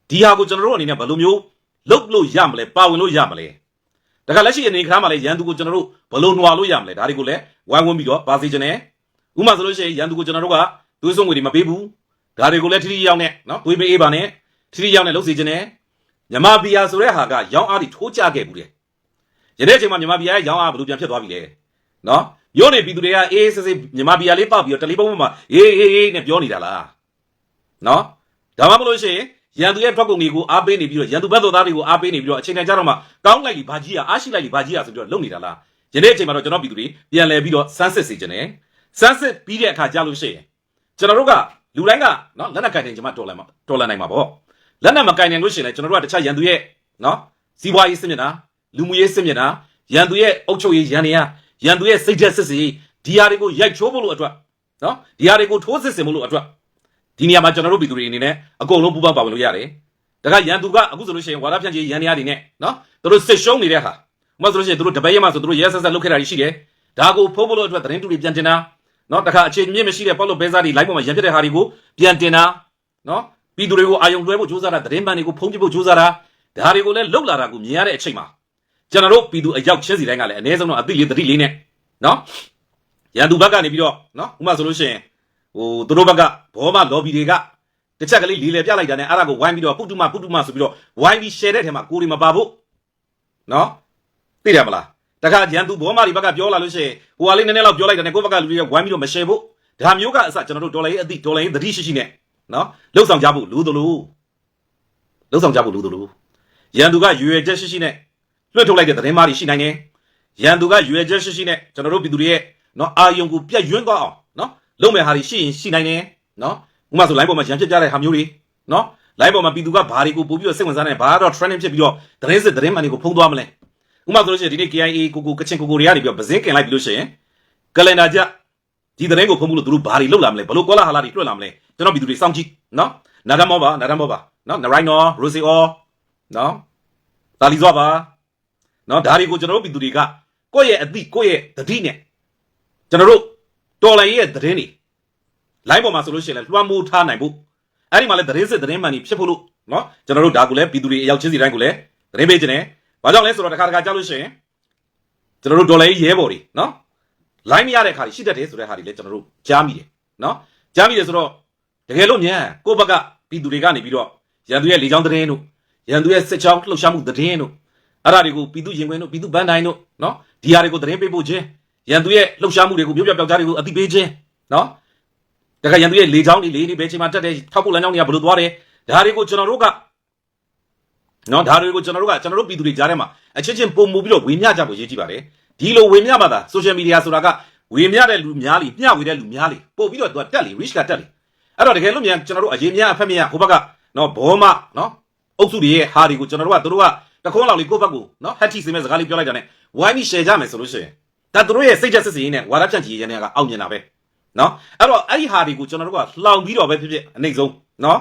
ဒီဟာကိုကျွန်တော်တို့အနေနဲ့ဘယ်လိုမျိုး လုပ်လို့ရမလဲပါဝင်လို့ရမလဲဒါကလက်ရှိအနေခါမှာလည်းရန်သူကိုကျွန်တော်တို့ဘလို့နှွာလို့ရမလဲဒါတွေကိုလည်းဝိုင်းဝန်းပြီးတော့ပါစီခြင်းနဲ့ဥပမာဆိုလို့ရှိရင်ရန်သူကိုကျွန်တော်တို့ကသွေးစွန်ငွေတွေမပေးဘူးဒါတွေကိုလည်းထိထိရောက်နဲ့နော်သွေးမအေးပါနဲ့ထိထိရောက်နဲ့လှုပ်စေခြင်းနဲ့မြမဘီယာဆိုတဲ့ဟာကရောင်းအားတွေထိုးကြခဲ့ဘူးတဲ့ယနေ့အချိန်မှာမြမဘီယာရဲ့ရောင်းအားဘယ်လိုပြန်ဖြစ်သွားပြီလဲနော်မြို့နေပြည်သူတွေကအေးစစ်စစ်မြမဘီယာလေးပောက်ပြီးတော့တယ်လီဖုန်းပေါ်မှာအေးအေးအေးနဲ့ပြောနေတာလားနော်ဒါမှမဟုတ်လို့ရှိရင် ရန်သူရဲ့ထွက်ကုန်တွေကိုအားပေးနေပြီးတော့ရန်သူဘက်တော်သားတွေကိုအားပေးနေပြီးတော့အချိန်တိုင်းကြတော့မှကောင်းလိုက်လီဘာကြီးอ่ะအားရှိလိုက်လီဘာကြီးอ่ะဆိုပြီးတော့လုပ်နေတာလားယနေ့အချိန်မှာတော့ကျွန်တော်ပြည်သူတွေပြန်လဲပြီးတော့စမ်းစစ်စေခြင်းနဲ့စမ်းစစ်ပြီးတဲ့အခါကြာလို့ရှိရင်ကျွန်တော်တို့ကလူတိုင်းကနော်လက်နက်ကင်တယ်ကျွန်မတော်လိုက်မှာတော်လန်နိုင်မှာပေါ့လက်နက်မကင်နိုင်လို့ရှိရင်လည်းကျွန်တော်တို့ကတခြားရန်သူရဲ့နော်စီးပွားရေးစစ်မျက်နှာလူမှုရေးစစ်မျက်နှာရန်သူရဲ့အုပ်ချုပ်ရေးရန်နေရရန်သူရဲ့စိတ်ဓာတ်စစ်စီဒီဟာတွေကိုရိုက်ချိုးဖို့လို့အတွက်နော်ဒီဟာတွေကိုထိုးစစ်ဆင်ဖို့လို့အတွက် ဒီနေရာမှာကျွန်တော်တို့ပြည်သူတွေအနေနဲ့အကုန်လုံးပူးပေါင်းပါဝင်လို့ရတယ်ဒါကရန်သူကအခုဆိုလို့ရှိရင်ဝါဒဖြန့်ချီရန်နေရတွေနဲ့နော်သူတို့စစ်ရှုံးနေတဲ့ဟာဥပမာဆိုလို့ရှိရင်သူတို့တပည့်ရမဆိုသူတို့ရဲဆက်ဆက်လုပ်ခဲ့တာရှိတယ်ဒါကိုဖိုးဖို့လို့အတွက်သတင်းတူတွေပြန်တင်တာနော်တခါအခြေမြင့်မရှိတဲ့ပေါ့လို့ဘဲစားတွေ live ပေါ်မှာရန်ဖြစ်တဲ့ဟာတွေကိုပြန်တင်တာနော်ပြည်သူတွေကိုအာယုံလွှဲဖို့ကြိုးစားတာသတင်းပန်တွေကိုဖုံးပြဖို့ကြိုးစားတာဒါတွေကိုလည်းလှုပ်လာတာကိုမြင်ရတဲ့အချိန်မှာကျွန်တော်တို့ပြည်သူအယောက်ချင်းစီတိုင်းကလည်းအနည်းဆုံးတော့အသိလေးသတိလေးနဲ့နော်ရန်သူဘက်ကနေပြီးတော့နော်ဥပမာဆိုလို့ရှိရင် ဟိုသူတို့ဘက်ကဘောမလော်ဘီတွေကတစ်ချက်ကလေးလီလေပြလိုက်တာနဲ့အဲ့ဒါကိုဝိုင်းပြီးတော့ပုတုမပုတုမဆိုပြီးတော့ဝိုင်းပြီး share တဲ့ထဲမှာကိုယ်တွေမပါဖို့နော်သိတယ်မလားတခါရန်သူဘောမတွေဘက်ကပြောလာလို့ရှိရင်ဟိုဟာလေးနည်းနည်းလောက်ပြောလိုက်တာနဲ့ကိုယ့်ဘက်ကလူတွေကဝိုင်းပြီးတော့မ share ဖို့ဒါမျိုးကအစကျွန်တော်တို့ဒေါ်လာရေးအသိဒေါ်လာရေးသတိရှိရှိနဲ့နော်လှုပ်ဆောင်ကြဖို့လူသလိုလှုပ်ဆောင်ကြဖို့လူသလိုရန်သူကရွယ်ချက်ရှိရှိနဲ့လွှတ်ထုတ်လိုက်တဲ့သတင်းမားတွေရှိနိုင်တယ်ရန်သူကရွယ်ချက်ရှိရှိနဲ့ကျွန်တော်တို့ပြည်သူတွေရဲ့နော်အာယုံကိုပြတ်ယွင်းသွားအောင်နော် လုံမဲ့ဟာတွေရှိရင်ရှိနိုင်တယ်နော်ဥပမာဆို line ပေါ်မှာရန်ဖြစ်ကြတဲ့ဟာမျိုးတွေနော် line ပေါ်မှာပြည်သူကဘာတွေကိုပို့ပြီးတော့စိတ်ဝင်စားနေဘာတော့ trending ဖြစ်ပြီးတော့သတင်းစစ်သတင်းမှန်တွေကိုဖုံးသွားမလဲဥပမာဆိုလို့ရှိရင်ဒီနေ့ KIA ကိုကိုကချင်ကိုကိုတွေကနေပြီးတော့ပဇင်းကင်လိုက်ပြီးလို့ရှိရင်ကလန်ဒါကြဒီသတင်းကိုဖုံးဖို့လို့သူတို့ဘာတွေလုပ်လာမလဲဘလို့ကောလာဟာလာတွေလွှတ်လာမလဲကျွန်တော်ပြည်သူတွေစောင့်ကြည့်နော်နာဂမောပါနာဂမောပါနော်နရိုင်းနော်ရိုစီအောနော်တာလီဇောပါနော်ဒါတွေကိုကျွန်တော်တို့ပြည်သူတွေကကိုယ့်ရဲ့အသည့်ကိုယ့်ရဲ့တတိနဲ့ကျွန်တော်တို့ တော်လိုင်းရဲ့သတင်းတွေ line ပေါ်မှာဆိုလို့ရှိရင်လည်းလွှမ်းမိုးထားနိုင်ဖို့အဲ့ဒီမှာလည်းသတင်းစစ်သတင်းမှန်ကြီးဖြစ်ဖို့လို့နော်ကျွန်တော်တို့ဒါကိုလည်းပြည်သူတွေအရောက်ချင်းစီတိုင်းကိုလည်းသတင်းပေးခြင်းနဲ့ဘာကြောင့်လဲဆိုတော့တစ်ခါတစ်ခါကြောက်လို့ရှိရင်ကျွန်တော်တို့ဒေါ်လာရေးရဲဘော်တွေနော် line မရတဲ့ခါတွေရှိတတ်တယ်ဆိုတဲ့ဟာတွေလည်းကျွန်တော်တို့ကြားမိတယ်နော်ကြားမိတယ်ဆိုတော့တကယ်လို့မြန်ကိုယ့်ဘက်ကပြည်သူတွေကနေပြီးတော့ရန်သူရဲ့လေကြောင်းသတင်းတို့ရန်သူရဲ့စစ်ချောင်းလှုပ်ရှားမှုသတင်းတို့အဲ့ဒါတွေကိုပြည်သူရင်ခွင်တို့ပြည်သူဗန်းတိုင်းတို့နော်ဒီဟာတွေကိုသတင်းပေးဖို့ချင်း ရန်သူရဲ့လှုပ်ရှားမှုတွေကိုမျိုးပြပျောက်ကြားတွေကိုအသိပေးခြင်းနော်တခါရန်သူရဲ့လေချောင်းတွေလေတွေဘယ်ချိန်မှာတက်တယ်ထောက်ဖို့လမ်းကြောင်းတွေကဘယ်လိုသွားတယ်ဒါတွေကိုကျွန်တော်တို့ကနော်ဒါတွေကိုကျွန်တော်တို့ကကျွန်တော်တို့ပြည်သူတွေကြားထဲမှာအချင်းချင်းပုံမူပြီးတော့ဝေမျှကြဖို့ရေးကြည့်ပါတယ်ဒီလိုဝေမျှမှသာ social media ဆိုတာကဝေမျှတဲ့လူများလီမျှဝေတဲ့လူများလီပို့ပြီးတော့သူကတက်လီ reach ကတက်လီအဲ့တော့တကယ်လို့မြန်ကျွန်တော်တို့အရင်များအဖက်မြဟိုဘက်ကနော်ဘောမနော်အုပ်စုတွေရဲ့ဟာတွေကိုကျွန်တော်တို့ကသူတို့ကတခုံးလောက်လေးကိုယ့်ဘက်ကိုနော်ဟက်တီစင်မဲ့စကားလေးပြောလိုက်တာနဲ့ဝိုင်းပြီး share ကြမယ်ဆိုလို့ရှိရင် ဒါသူတို့ရဲ့စိတ်ချက်စစ်စီရင်းနဲ့ဝါဒဖြန့်ချီရင်းနဲ့ကအောက်မြင်တာပဲနော်အဲ့တော့အဲ့ဒီဟာတွေကိုကျွန်တော်တို့ကလှောင်ပြီးတော့ပဲဖြစ်ဖြစ်အနှိမ့်ဆုံးနော်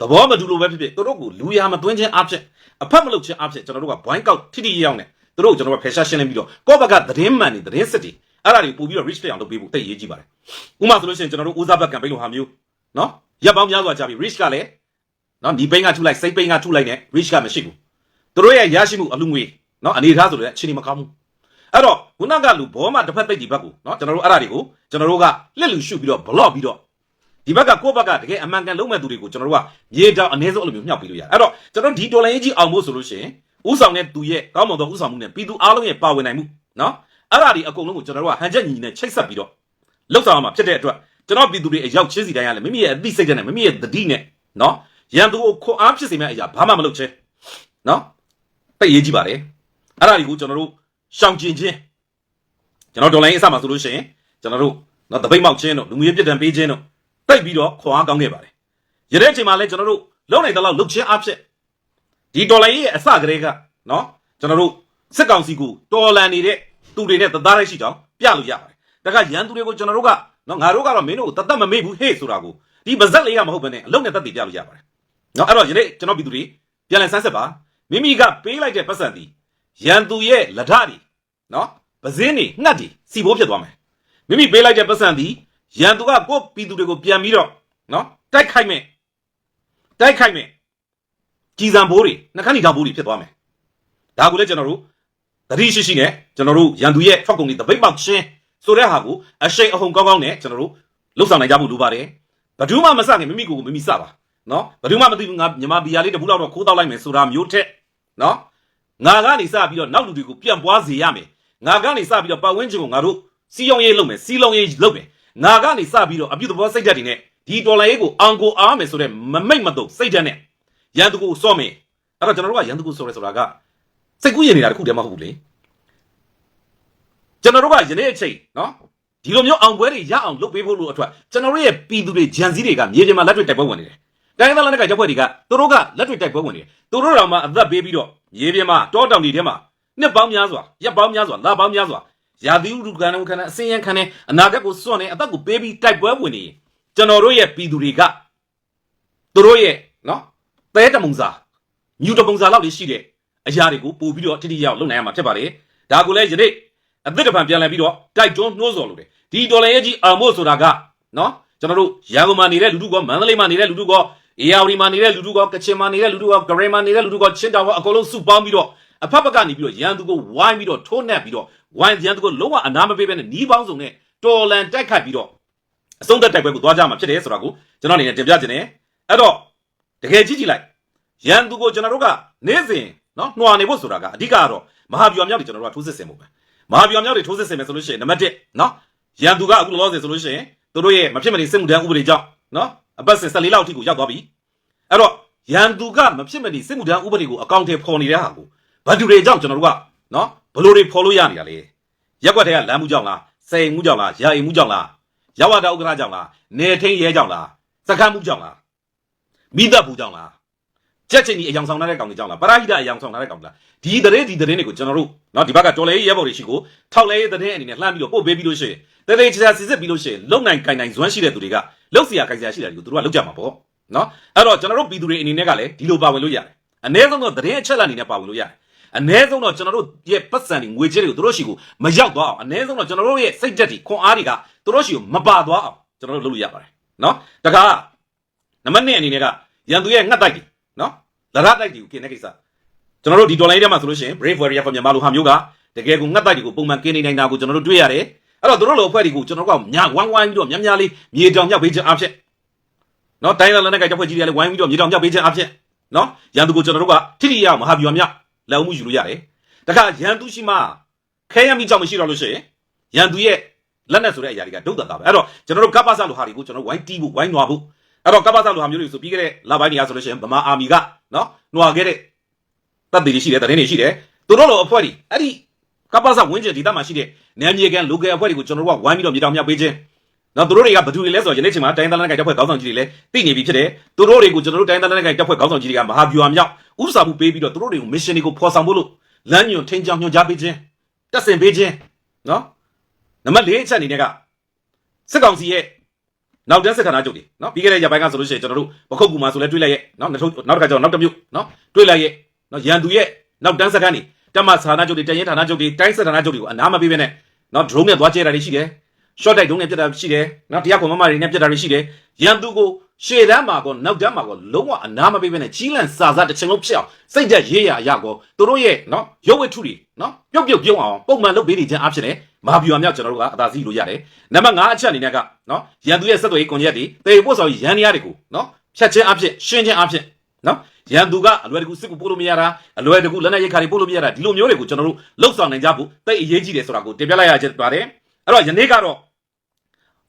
သဘောမတူလို့ပဲဖြစ်ဖြစ်တို့တို့ကိုလူရမသွင်းခြင်းအဖြစ်အဖက်မလုပ်ခြင်းအဖြစ်ကျွန်တော်တို့ကဘွိုင်းကောက်ထိထိရောက်နေတို့တို့ကျွန်တော်တို့ဖယ်ရှားရှင်းလင်းပြီးတော့ကိုယ့်ဘက်ကသတင်းမှန်နေသတင်းစစ်တွေအဲ့ဒါတွေပို့ပြီးတော့ reach ဖြစ်အောင်လုပ်ပေးဖို့တိတ်ရေးကြည့်ပါတယ်ဥပမာဆိုလို့ရှိရင်ကျွန်တော်တို့ဦးစားဘက်ကမ်ပိန်းလိုဟာမျိုးနော်ရပ်ပေါင်းများစွာကြာပြီ reach ကလည်းနော်ဒီပိန်းကထုလိုက်စိတ်ပိန်းကထုလိုက်နဲ့ reach ကမရှိဘူးတို့ရဲ့ရရှိမှုအလူငွေနော်အနေထားဆိုလည်းအချိန်မကောင်းဘူး အဲ့တော့ခုနကလူဘောမှာတစ်ဖက်သိပ်ဒီဘက်ကိုနော်ကျွန်တော်တို့အဲ့ဒါတွေကိုကျွန်တော်တို့ကလက်လူရှုပြီးတော့ဘလော့ပြီးတော့ဒီဘက်ကကိုယ့်ဘက်ကတကယ်အမှန်ကန်လုံးမဲ့သူတွေကိုကျွန်တော်တို့ကမြေတောင်အနည်းဆုံးအလိုမျိုးမြှောက်ပေးလို့ရတယ်အဲ့တော့ကျွန်တော်ဒီဒေါ်လာရေးကြီးအောင်ဖို့ဆိုလို့ရှိရင်ဥဆောင်တဲ့သူရဲ့ကောင်းမွန်သောဥဆောင်မှုနဲ့ပြည်သူအားလုံးရဲ့ပါဝင်နိုင်မှုနော်အဲ့ဒါဒီအကုန်လုံးကိုကျွန်တော်တို့ကဟန်ချက်ညီနဲ့ချိတ်ဆက်ပြီးတော့လှုပ်ဆောင်ရမှာဖြစ်တဲ့အတွက်ကျွန်တော်ပြည်သူတွေအရောက်ချင်းစီတိုင်းရလဲမိမိရဲ့အသိစိတ်နဲ့မိမိရဲ့သတိနဲ့နော်ရန်သူကိုခွန်အားဖြစ်စေမယ့်အရာဘာမှမလုပ်ချဲနော်ပိတ်ရေးကြည့်ပါလေအဲ့ဒါတွေကိုကျွန်တော်တို့ ရှောင်ကျင်ခြင်းကျွန်တော်ဒေါ်လာရင်းအစမှာဆိုလို့ရှိရင်ကျွန်တော်တို့နော်တပိတ်မောက်ချင်းတို့လူမျိုးရေးပြစ်ဒဏ်ပေးခြင်းတို့တိတ်ပြီးတော့ခွန်အားကောင်းခဲ့ပါတယ်ရတဲ့အချိန်မှာလဲကျွန်တော်တို့လုံနိုင်တဲ့လောက်လုတ်ချင်းအဖြစ်ဒီဒေါ်လာရင်းရဲ့အစကလေးကနော်ကျွန်တော်တို့စစ်ကောင်စီကိုတော်လန်နေတဲ့သူတွေနဲ့တသားရိုက်ရှိကြောင်းပြလို့ရပါတယ်ဒါကရန်သူတွေကိုကျွန်တော်တို့ကနော်ငါတို့ကတော့မင်းတို့ကိုတသက်မမေ့ဘူးဟေ့ဆိုတာကိုဒီပါဇက်လေးကမဟုတ်ဘဲနဲ့အလုံးနဲ့တက်တည်ပြလို့ရပါတယ်နော်အဲ့တော့ယနေ့ကျွန်တော်ပြည်သူတွေပြန်လည်ဆန်းစစ်ပါမိမိကပေးလိုက်တဲ့ပတ်စံဒီရန်သူရဲ့လက်ထတွေ နော်ပဇင်းနေငှက်ဒီစီဘိုးဖြစ်သွားမယ်မိမိပေးလိုက်တဲ့ပတ်စံဒီရန်သူကကိုယ့်ပြည်သူတွေကိုပြန်ပြီးတော့နော်တိုက်ခိုက်မယ်တိုက်ခိုက်မယ်ကြီးစံဘိုးတွေနှခမ်းနီထောင်ဘိုးတွေဖြစ်သွားမယ်ဒါကိုလည်းကျွန်တော်တို့သတိရှိရှိနဲ့ကျွန်တော်တို့ရန်သူရဲ့ထွက်ကုန်တွေတပိတ်ပေါက်ချင်းဆိုတဲ့ဟာကိုအရှိန်အဟုန်ကောင်းကောင်းနဲ့ကျွန်တော်တို့လှုပ်ဆောင်နိုင်ကြဖို့လိုပါတယ်ဘယ်သူမှမစခင်မိမိကိုယ်ကိုမိမိစပါနော်ဘယ်သူမှမသိဘူးငါမြန်မာဘီယာလေးတစ်ဘူးလောက်တော့ခိုးတောက်လိုက်မယ်ဆိုတာမျိုးထက်နော်ငါကနေစပြီးတော့နောက်လူတွေကိုပြန်ပွားစေရမယ် ငါကနေစပြီးတော့ပတ်ဝန်းကျင်ကိုငါတို့စီယုံရေးလုပ်မယ်စီလုံးရေးလုပ်မယ်ငါကနေစပြီးတော့အပြုသဘောစိတ်ဓာတ်တွေနဲ့ဒီဒေါ်လာရေးကိုအောင်ကိုအားမယ်ဆိုတဲ့မမိတ်မတုံစိတ်ဓာတ်နဲ့ရန်သူကိုစော့မယ်အဲ့တော့ကျွန်တော်တို့ကရန်သူကိုစော့ရဲဆိုတာကစိတ်ကူးရင်နေတာတခုတည်းမဟုတ်ဘူးလေကျွန်တော်တို့ကယနေ့အချိန်နော်ဒီလိုမျိုးအောင်ပွဲတွေရအောင်လုပ်ပေးဖို့လို့အထွတ်ကျွန်တော်တို့ရဲ့ပြည်သူတွေဂျန်စည်းတွေကမြေပြင်မှာလက်တွေ့တိုက်ပွဲဝင်နေတယ်။တိုင်းဒေသလက်နက်ကိုင်တပ်ဖွဲ့တွေကသူတို့ကလက်တွေ့တိုက်ပွဲဝင်နေတယ်။သူတို့တော်မှအသက်ပေးပြီးတော့မြေပြင်မှာတောတောင်တွေထဲမှာ နှစ်ပေါင်းများစွာရက်ပေါင်းများစွာလပေါင်းများစွာရာသီဥတုကန်ခဏအစင်းရန်ခဏအနာဂတ်ကိုစွန့်နေအသက်ကိုပေးပြီးတိုက်ပွဲဝင်နေရင်ကျွန်တော်တို့ရဲ့ပြည်သူတွေကသူတို့ရဲ့နော်သဲတမုံစာမြူတပုံစာလောက်လေးရှိတဲ့အရာတွေကိုပို့ပြီးတော့ထိထိရောက်လုပ်နိုင်ရမှာဖြစ်ပါတယ်။ဒါကိုလည်းယနေ့အသစ်တစ်ဖန်ပြန်လည်ပြီးတော့တိုက်တွန်းနှိုးဆော်လို့တယ်ဒီဒေါ်လာရဲ့ကြီးအောင်မို့ဆိုတာကနော်ကျွန်တော်တို့ရန်ကုန်မှာနေတဲ့လူထုကမန္တလေးမှာနေတဲ့လူထုကအေယာဝတီမှာနေတဲ့လူထုကကချင်မှာနေတဲ့လူထုကဂရေမှာနေတဲ့လူထုကချင်းတောင်ကအကုန်လုံးစုပေါင်းပြီးတော့ အဖက်ဖက်ကနေပြီးတော့ရန်သူကိုဝိုင်းပြီးတော့ထိုးနှက်ပြီးတော့ဝိုင်းရန်သူကိုလုံးဝအနာမပေးဘဲနဲ့နီးပေါင်းစုံနဲ့တော်လန်တိုက်ခတ်ပြီးတော့အဆုံးသက်တိုက်ပွဲကိုသွားကြမှာဖြစ်တယ်ဆိုတာကိုကျွန်တော်အနေနဲ့တင်ပြခြင်းတယ်အဲ့တော့တကယ်ကြည့်ကြည့်လိုက်ရန်သူကိုကျွန်တော်တို့ကနေ့စဉ်နော်နှွာနေဖို့ဆိုတာကအဓိကကတော့မဟာဗျူဟာမြောက်တွေကျွန်တော်တို့ကထိုးစစ်ဆင်ဖို့ပဲမဟာဗျူဟာမြောက်တွေထိုးစစ်ဆင်မယ်ဆိုလို့ရှိရင်နံပါတ်1နော်ရန်သူကအခုလောလောဆယ်ဆိုလို့ရှိရင်သူတို့ရဲ့မဖြစ်မနေစစ်မှုထမ်းဥပဒေကြောင့်နော်အပတ်စဉ်14လောက်အထိကိုရောက်သွားပြီအဲ့တော့ရန်သူကမဖြစ်မနေစစ်မှုထမ်းဥပဒေကိုအကောင့်ထဲပေါ်နေတဲ့ဟာကို ဘတ်တူတွေကြောင့်ကျွန်တော်တို့ကနော်ဘလို့တွေဖော်လို့ရနေတာလေရက်ွက်တွေကလမ်းမှုကြောင့်လားစိန်မှုကြောင့်လားရာအိမ်မှုကြောင့်လားရောက်ဝတာဥက္ကဋ္ဌကြောင့်လားနေထင်းရဲကြောင့်လားစကမ်းမှုကြောင့်လားမိသက်ဘူးကြောင့်လားကြက်ချင်းကြီးအယောင်ဆောင်ထားတဲ့ကောင်တွေကြောင့်လားပရာဟိတအယောင်ဆောင်ထားတဲ့ကောင်တွေလားဒီသတင်းဒီသတင်းတွေကိုကျွန်တော်တို့နော်ဒီဘက်ကတော်လဲရဲဘော်တွေရှိကိုထောက်လဲရဲသတင်းအနေနဲ့လှမ်းပြီးတော့ပို့ပေးပြီးလို့ရှိရင်တသေးချာချာစစ်စစ်ပြီးလို့ရှိရင်လုံနိုင်ကင်နိုင်ဇွမ်းရှိတဲ့သူတွေကလုံเสียကင်စရာရှိတာတွေကိုသူတို့ကလုံကြမှာပေါ့နော်အဲ့တော့ကျွန်တော်တို့ပြည်သူတွေအနေနဲ့ကလည်းဒီလိုပါဝင်လို့ရတယ်အ ਨੇ ဆုံးတော့သတင်းအချက်အလက်အနေနဲ့ပါဝင်လို့ရတယ် အ ਨੇ ဆုံးတော့ကျွန်တော်တို့ရဲ့ပတ်စံတွေငွေကြေးတွေကိုတို့ရှိကိုမရောက်သွားအောင်အ ਨੇ ဆုံးတော့ကျွန်တော်တို့ရဲ့စိတ်ဓာတ်တွေခွန်အားတွေကတို့ရှိကိုမပါသွားအောင်ကျွန်တော်တို့လုပ်လို့ရပါတယ်နော်တခါနံပါတ်1အနေနဲ့ကရန်သူရဲ့ငှက်တိုက်တွေနော်လရတိုက်တွေကိုကင်းတဲ့ကိစ္စကျွန်တော်တို့ဒီဒေါ်လာရေးထဲမှာဆိုလို့ရှိရင် Brave Warrior for မြန်မာလိုဟာမျိုးကတကယ်ကိုငှက်တိုက်တွေကိုပုံမှန်ကင်းနေနိုင်တာကိုကျွန်တော်တို့တွေ့ရတယ်အဲ့တော့တို့လိုအဖွဲ့တွေကိုကျွန်တော်တို့ကညာဝိုင်းဝိုင်းပြီးတော့များများလေးမြေတောင်မြောက်ပေးခြင်းအဖြစ်နော်တိုင်းလာလနဲ့ကကြောက်ဖွဲ့ကြီးတွေလည်းဝိုင်းပြီးတော့မြေတောင်မြောက်ပေးခြင်းအဖြစ်နော်ရန်သူကိုကျွန်တော်တို့ကထိထိရမဟာဗျူဟာမြောက် လက်အောင်မှုယူလို့ရတယ်တခါရန်သူရှိမှခဲရမိကြောင့်မရှိတော့လို့ရှိရင်ရန်သူရဲ့လက်နဲ့ဆိုတဲ့အရာတွေကဒုတ်တာတာပဲအဲ့တော့ကျွန်တော်တို့ကပ္ပစလိုဟာတွေကိုကျွန်တော်တို့ဝိုင်းတီးဖို့ဝိုင်းနွားဖို့အဲ့တော့ကပ္ပစလိုဟာမျိုးတွေဆိုပြီးခဲ့တဲ့လပိုင်းတွေကဆိုလို့ရှိရင်ဗမာအာမီကနော်နွားခဲ့တဲ့တပ်တွေရှိတယ်တရင်တွေရှိတယ်သူတို့လိုအဖွဲ့တွေအဲ့ဒီကပ္ပစဝင်းကျင်ဒေသမှာရှိတဲ့နယ်မြေကန် local အဖွဲ့တွေကိုကျွန်တော်တို့ကဝိုင်းပြီးတော့မြေတောင်မြောက်ပေးခြင်း နော်သူတို့တွေကဘယ်သူတွေလဲဆိုတော့ယနေ့ချိန်မှာတိုင်းသားလက်နက်ကိုင်တပ်ဖွဲ့ခေါင်းဆောင်ကြီးတွေလည်းသိနေပြီဖြစ်တယ်သူတို့တွေကိုကျွန်တော်တို့တိုင်းသားလက်နက်ကိုင်တပ်ဖွဲ့ခေါင်းဆောင်ကြီးတွေကမဟာဗျူဟာမြောက်ဥပစာမှုပေးပြီးတော့သူတို့တွေကို mission တွေကိုဖော်ဆောင်ဖို့လို့လမ်းညွန်ထင်းကြောင်ညွှန်ကြားပေးခြင်းတက်ဆင်ပေးခြင်းနော်နံပါတ်၄အချက်အနေနဲ့ကစစ်ကောင်စီရဲ့နောက်တန်းစစ်ဌာနချုပ်တွေနော်ပြီးခဲ့တဲ့ရက်ပိုင်းကဆိုလို့ရှိရင်ကျွန်တော်တို့ပခုတ်ကူမှာဆိုလဲတွေးလိုက်ရဲ့နော်နောက်နောက်တစ်ခါကျတော့နောက်တစ်မျိုးနော်တွေးလိုက်ရဲ့နော်ရန်သူရဲ့နောက်တန်းစခန်းတွေတက်မဌာနချုပ်တွေတရင်ဌာနချုပ်တွေတိုင်းစစ်ဌာနချုပ်တွေကိုအနာမပေးဘဲနဲ့နော် drone နဲ့သွားကျဲတာတွေရှိတယ် short တိုက် drone နဲ့ပြတ်တာရှိတယ်နော်တရားကွန်မမတွေနဲ့ပြတ်တာတွေရှိတယ်ရန်သူကိုရှေ့တန်းမှာကောနောက်တန်းမှာကောလုံးဝအနာမပေးဘဲနဲ့ကြီးလန့်စာစားတစ်ချိန်လုံးဖြစ်အောင်စိတ်ဓာတ်ရေးရအရကောသူတို့ရဲ့နော်ရုပ်ဝတ္ထုတွေနော်ပြုတ်ပြုတ်ပြုံးအောင်ပုံမှန်လုပ်ပေးနေခြင်းအဖြစ်နဲ့မဟာဗျူဟာမြောက်ကျွန်တော်တို့ကအသာစီးလို့ရတယ်နံပါတ်5အချက်အနေနဲ့ကနော်ရန်သူရဲ့ဆက်သွယ်ရေးကွန်ရက်တွေတေပို့ဆောင်ရန်နေရတွေကိုနော်ဖြတ်ခြင်းအဖြစ်ရှင်းခြင်းအဖြစ်နော်ရန်သူကအလွယ်တကူစစ်ကူပို့လို့မရတာအလွယ်တကူလက်နက်ရိတ်ခါတွေပို့လို့မရတာဒီလိုမျိုးတွေကိုကျွန်တော်တို့လှုပ်ဆောင်နိုင်ကြဖို့တိတ်အရေးကြီးတယ်ဆိုတာကိုတင်ပြလိုက်ရချက်ပါတယ် အဲ့တော့ယနေ့ကတော့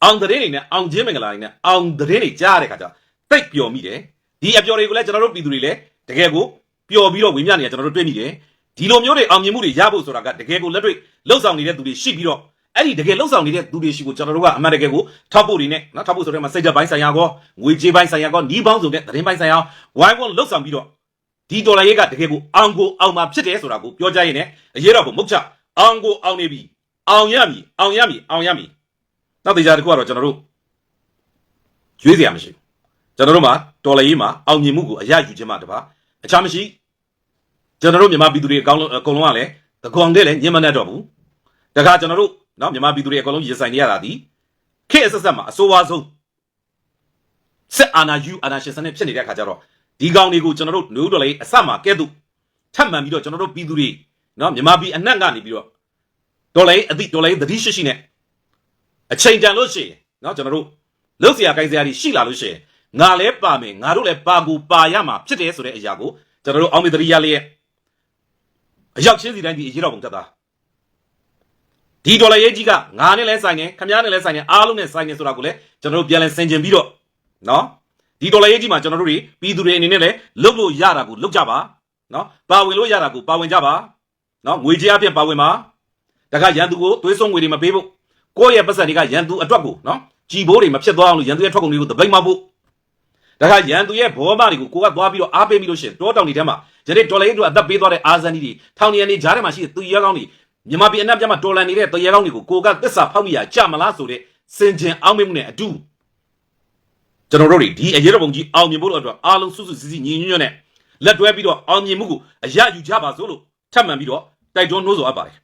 အောင်တဲ့နေနဲ့အောင်ချင်းမင်္ဂလာနေနဲ့အောင်တဲ့နေကြားရတဲ့ခါကျတိတ်ပျော်မိတယ်ဒီအပျော်တွေကိုလည်းကျွန်တော်တို့ပြည်သူတွေလည်းတကယ်ကိုပျော်ပြီးတော့ဝေမျှနေရကျွန်တော်တို့တွေ့မိတယ်ဒီလိုမျိုးတွေအောင်မြင်မှုတွေရဖို့ဆိုတာကတကယ်ကိုလက်တွေ့လှုပ်ဆောင်နေတဲ့သူတွေရှိပြီးတော့အဲ့ဒီတကယ်လှုပ်ဆောင်နေတဲ့သူတွေရှိကိုကျွန်တော်တို့ကအမှန်တကယ်ကိုထောက်ဖို့တွေနဲ့နော်ထောက်ဖို့ဆိုတဲ့မှာစိတ်ဓာတ်ပိုင်းဆိုင်ရာကောငွေကြေးပိုင်းဆိုင်ရာကောနီးပေါင်းစုံတဲ့သတင်းပိုင်းဆိုင်ရာဝိုင်းဝန်းလှုပ်ဆောင်ပြီးတော့ဒီဒေါ်လာရေးကတကယ်ကိုအောင်ကိုအောင်မှာဖြစ်တယ်ဆိုတာကိုပြောကြရင်လည်းအရေးတော့ကိုမုတ်ချအောင်ကိုအောင်နေပြီ အောင်ရမည်အောင်ရမည်အောင်ရမည်နောက်တရားတစ်ခုကတော့ကျွန်တော်တို့ရွေးစရာမရှိဘူးကျွန်တော်တို့မှာဒေါ်လာရေးမှာအောင်မြင်မှုကိုအရယူခြင်းမှတပါအခြားမရှိကျွန်တော်တို့မြန်မာပြည်သူတွေအကောင်းလုံးအကုန်လုံးကလည်းတကောင်တဲ့လည်းညင်မနဲ့တော့ဘူးတခါကျွန်တော်တို့နော်မြန်မာပြည်သူတွေအကုန်လုံးရင်ဆိုင်နေရတာဒီခေတ်အဆက်ဆက်မှာအဆိုးဝါးဆုံးစစ်အာဏာယူအာဏာရှင်စနစ်ဖြစ်နေတဲ့အခါကျတော့ဒီကောင်တွေကိုကျွန်တော်တို့နှိုးတော်လေးအဆက်မှာကဲ့သို့ထပ်မှန်ပြီးတော့ကျွန်တော်တို့ပြည်သူတွေနော်မြန်မာပြည်အနှံ့ကနေပြီးတော့ ဒေါ်လာအသည့်ဒေါ်လာသတိရှိရှိနဲ့အချိန်တန်လို့ရှိရင်နော်ကျွန်တော်တို့လုတ်စရာကိုင်းစရာတွေရှိလာလို့ရှိရင်ငါလည်းပါမယ်ငါတို့လည်းပါကိုပါရမှာဖြစ်တယ်ဆိုတဲ့အရာကိုကျွန်တော်တို့အောင်မေတ္တရိယလေးရဲ့အရောက်ချင်းစီတိုင်းဒီအရေးတော်ပုံတက်တာဒီဒေါ်လာရေးကြီးကငါနဲ့လဲဆိုင်တယ်ခမည်းနဲ့လဲဆိုင်တယ်အားလုံးနဲ့ဆိုင်တယ်ဆိုတာကိုလည်းကျွန်တော်တို့ပြန်လဲဆင်ခြင်ပြီးတော့နော်ဒီဒေါ်လာရေးကြီးမှာကျွန်တော်တို့တွေပြည်သူတွေအနေနဲ့လဲလုတ်လို့ရတာကိုလုတ်ကြပါနော်ပါဝင်လို့ရတာကိုပါဝင်ကြပါနော်ငွေကြေးအပြင်ပါဝင်ပါ တခါရန်သူကိုသွေးဆုံးငွေတွေမပေးဖို့ကိုယ့်ရဲ့ပတ်စံတွေကရန်သူအတွက်ကိုနော်ကြည်ဘိုးတွေမဖြစ်သွားအောင်လို့ရန်သူရဲ့ထွက်ကုန်တွေကိုသပိတ်မဖို့တခါရန်သူရဲ့ဘောမတွေကိုကိုကသွားပြီးတော့အားပေးပြီးလို့ရှိရင်တောတောင်တွေထဲမှာယနေ့ဒေါ်လာရေးတို့အသက်ပေးသွားတဲ့အာဇန်ကြီးတွေထောင်နေရနေကြားထဲမှာရှိတဲ့သူရဲကောင်းတွေမြန်မာပြည်အနှံ့ပြမှာတော်လန်နေတဲ့သူရဲကောင်းတွေကိုကိုကသစ္စာဖောက်မိရကြမလားဆိုတဲ့စင်ကြင်အောင်မေးမှုနဲ့အတူကျွန်တော်တို့တွေဒီအရေးတော်ပုံကြီးအောင်မြင်ဖို့အတွက်အားလုံးစုစုစည်းစည်းညီညွတ်ညွတ်နဲ့လက်တွဲပြီးတော့အောင်မြင်မှုကိုအရယူကြပါစို့လို့ထပ်မံပြီးတော့တိုက်တွန်းနှိုးဆော်အပ်ပါတယ်